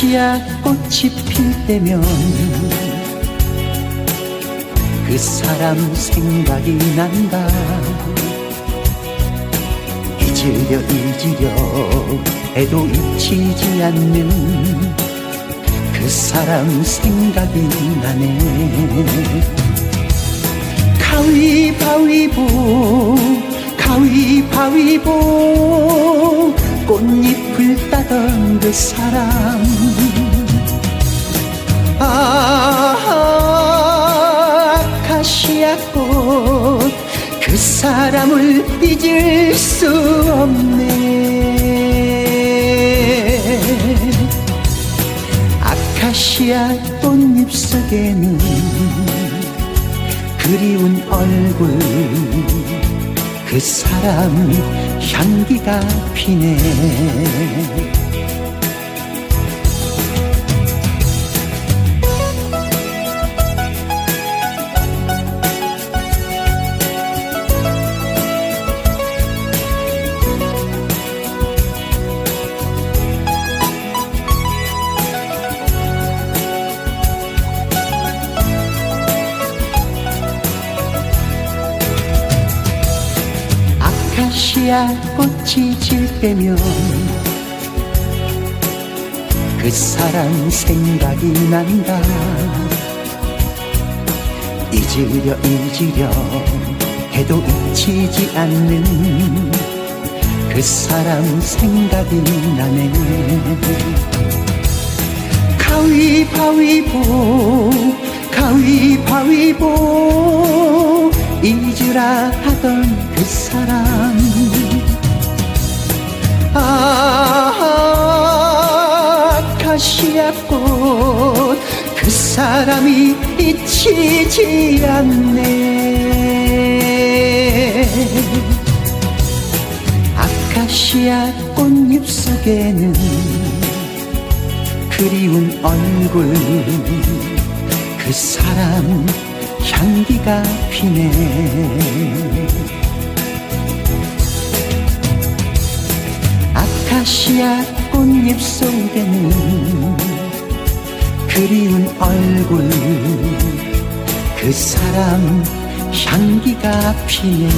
아카시아 꽃이 필 때면 그 사람 생각이 난다. 잊으려 잊으려 해도 잊히지 않는 그 사람 생각이 나네. 가위바위보 가위바위보 꽃잎 을 따던 그 사람. 아 아카시아 꽃 그 사람을 잊을 수 없네. 아카시아 꽃잎 속에는 그리운 얼굴 그 사람 향기가 피네 시아 꽃이 질 때면? 그 사람 생각이 난다. 잊으려 잊으려 해도 잊히지 않는 그 사람 생각이 나네. 가위바위보 가위바위보 잊으라 하던 그 사람. 아 아카시아 꽃 그 사람이 잊히지 않네. 아카시아 꽃잎 속에는 그리운 얼굴 그 사람 향기가 피네 아카시아 꽃잎 속에는 그리운 얼굴 그 사람 향기가 피네